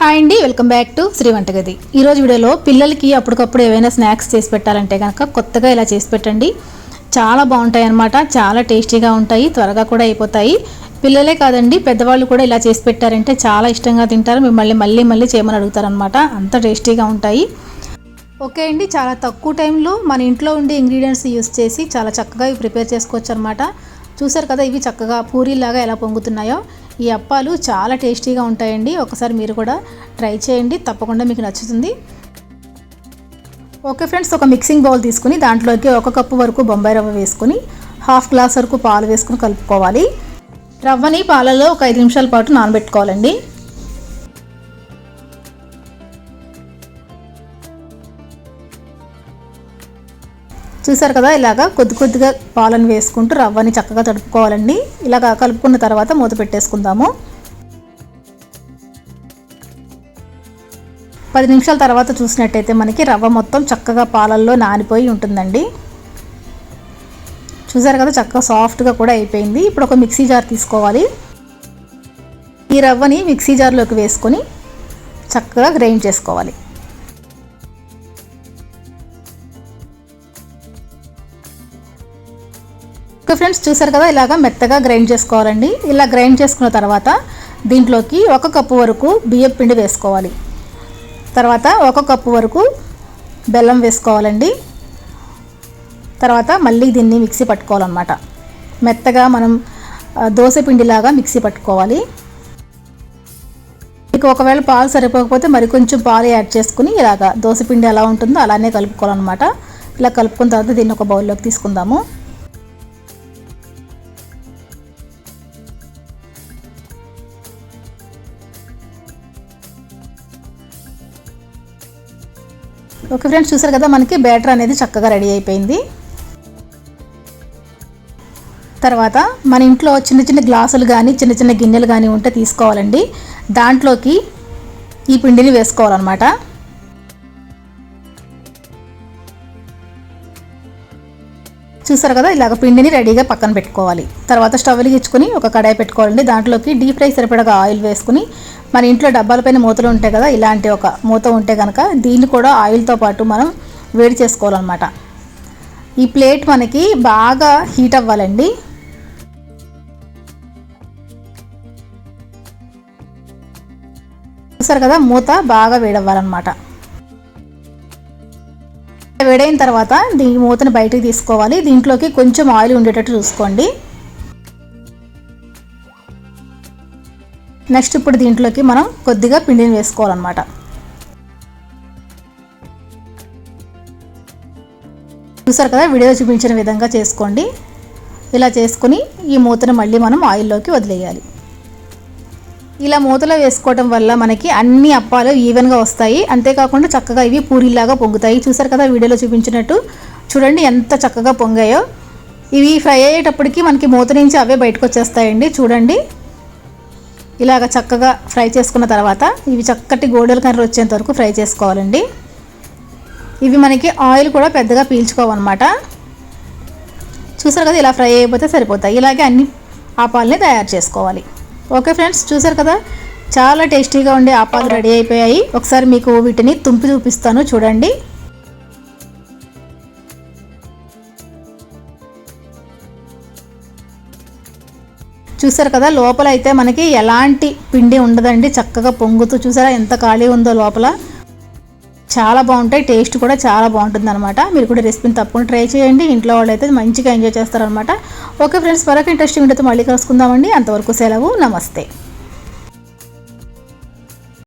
Hi అండి welcome back to Shri వంటగది. ఈరోజు వీడియోలో పిల్లలకి అప్పటికప్పుడు ఏవైనా స్నాక్స్ చేసి పెట్టాలంటే కనుక కొత్తగా ఇలా చేసి పెట్టండి. చాలా బాగుంటాయి అన్నమాట చాలా టేస్టీగా ఉంటాయి త్వరగా కూడా అయిపోతాయి. పిల్లలే కాదండి పెద్దవాళ్ళు కూడా ఇలా చేసి పెట్టారంటే చాలా ఇష్టంగా తింటారు. మిమ్మల్ని మళ్ళీ మళ్ళీ చేయమని అడుగుతారనమాట అంత టేస్టీగా ఉంటాయి. ఓకే అండి చాలా తక్కువ టైంలో మన ఇంట్లో ఉండే ఇంగ్రీడియంట్స్ యూస్ చేసి చాలా చక్కగా ఇవి ప్రిపేర్ చేసుకోవచ్చు అనమాట చూసారు కదా ఇవి చక్కగా పూరీలాగా ఎలా పొంగుతున్నాయో. ఈ అప్పాలు చాలా టేస్టీగా ఉంటాయండి. ఒకసారి మీరు కూడా ట్రై చేయండి. తప్పకుండా మీకు నచ్చుతుంది. ఓకే ఫ్రెండ్స్ ఒక మిక్సింగ్ బౌల్ తీసుకుని దాంట్లోకి ఒక కప్పు వరకు బొంబాయి రవ్వ వేసుకుని హాఫ్ గ్లాస్ వరకు పాలు వేసుకుని కలుపుకోవాలి. రవ్వని పాలలో ఒక ఐదు నిమిషాల పాటు నానబెట్టుకోవాలండి. చూసారు కదా ఇలాగా కొద్ది కొద్దిగా పాలను వేసుకుంటూ రవ్వని చక్కగా తడుపుకోవాలండి. ఇలాగా కలుపుకున్న తర్వాత మూత పెట్టేసుకుందాము. పది నిమిషాల తర్వాత చూసినట్టయితే మనకి రవ్వ మొత్తం చక్కగా పాలల్లో నానిపోయి ఉంటుందండి. చూసారు కదా చక్కగా సాఫ్ట్గా కూడా అయిపోయింది. ఇప్పుడు ఒక మిక్సీ జార్ తీసుకోవాలి. ఈ రవ్వని మిక్సీ జార్లోకి వేసుకొని చక్కగా గ్రైండ్ చేసుకోవాలి. ఓకే ఫ్రెండ్స్ చూసారు కదా ఇలాగ మెత్తగా గ్రైండ్ చేసుకోవాలండి. ఇలా గ్రైండ్ చేసుకున్న తర్వాత దీంట్లోకి ఒక కప్పు వరకు బియ్యం పిండి వేసుకోవాలి. తర్వాత ఒక కప్పు వరకు బెల్లం వేసుకోవాలండి. తర్వాత మళ్ళీ దీన్ని మిక్సీ పట్టుకోవాలన్నమాట. మెత్తగా మనం దోశ పిండిలాగా మిక్సీ పట్టుకోవాలి. మీకు ఒకవేళ పాలు సరిపోకపోతే మరి కొంచెం పాలు యాడ్ చేసుకుని ఇలాగా దోశ పిండి ఎలా ఉంటుందో అలానే కలుపుకోవాలన్నమాట. ఇలా కలుపుకున్న తర్వాత దీన్ని ఒక బౌల్లోకి తీసుకుందాము. ఓకే ఫ్రెండ్స్ చూసారు కదా మనకి బ్యాటర్ అనేది చక్కగా రెడీ అయిపోయింది. తర్వాత మన ఇంట్లో చిన్న చిన్న గ్లాసులు కానీ చిన్న చిన్న గిన్నెలు కానీ ఉంటే తీసుకోవాలండి. దాంట్లోకి ఈ పిండిని వేసుకోవాలన్నమాట. చూసారు కదా ఇలాగ పిండిని రెడీగా పక్కన పెట్టుకోవాలి. తర్వాత స్టవ్ వెలిగించుకొని ఒక కడాయి పెట్టుకోవాలండి. దాంట్లోకి డీప్ ఫ్రై సరిపడగా ఆయిల్ వేసుకుని మన ఇంట్లో డబ్బాలపైన మూతలు ఉంటాయి కదా ఇలాంటి ఒక మూత ఉంటే కనుక దీన్ని కూడా ఆయిల్తో పాటు మనం వేడి చేసుకోవాలన్నమాట. ఈ ప్లేట్ మనకి బాగా హీట్ అవ్వాలండి. చూసారు కదా మూత బాగా వేడవ్వాలన్నమాట వేడైన తర్వాత దీని మూతను బయటికి తీసుకోవాలి. దీంట్లోకి కొంచెం ఆయిల్ ఉండేటట్టు చూసుకోండి. నెక్స్ట్ ఇప్పుడు దీంట్లోకి మనం కొద్దిగా పిండిని వేసుకోవాలన్నమాట. చూసారు కదా వీడియో చూపించిన విధంగా చేసుకోండి. ఇలా చేసుకుని ఈ మూతను మళ్ళీ మనం ఆయిల్లోకి వదిలేయాలి. ఇలా మూతలో వేసుకోవడం వల్ల మనకి అన్ని అప్పాలు ఈవెన్గా వస్తాయి. అంతేకాకుండా చక్కగా ఇవి పూరిలాగా పొంగుతాయి. చూసారు కదా వీడియోలో చూపించినట్టు. చూడండి ఎంత చక్కగా పొంగాయో. ఇవి ఫ్రై అయ్యేటప్పటికి మనకి మూత నుంచి అవే బయటకు వచ్చేస్తాయండి. చూడండి. ఇలాగ చక్కగా ఫ్రై చేసుకున్న తర్వాత ఇవి చక్కటి గోడల కర్ర వచ్చేంత వరకు ఫ్రై చేసుకోవాలండి. ఇవి మనకి ఆయిల్ కూడా పెద్దగా పీల్చుకోవన్నమాట. చూసారు కదా ఇలా ఫ్రై అయిపోతే సరిపోతాయి. ఇలాగే అన్ని ఆపాలని తయారు చేసుకోవాలి. ఓకే ఫ్రెండ్స్ చూసారు కదా? చాలా టేస్టీగా ఉండే ఆపాలు రెడీ అయిపోయాయి. ఒకసారి మీకు వీటిని తుంపి చూపిస్తాను చూడండి. చూసారు కదా లోపల అయితే మనకి ఎలాంటి పిండి ఉండదండి చక్కగా పొంగుతూ చూసారా ఎంత ఖాళీ ఉందో లోపల. చాలా బాగుంటాయి టేస్ట్ కూడా చాలా బాగుంటుంది అనమాట మీరు కూడా రెసిపీని తప్పకుండా ట్రై చేయండి ఇంట్లో వాళ్ళు అయితే మంచిగా ఎంజాయ్ చేస్తారనమాట ఓకే ఫ్రెండ్స్ మరొక ఇంట్రెస్టింగ్ వీడియోతో మళ్ళీ కలుసుకుందామండి. అంతవరకు సెలవు నమస్తే.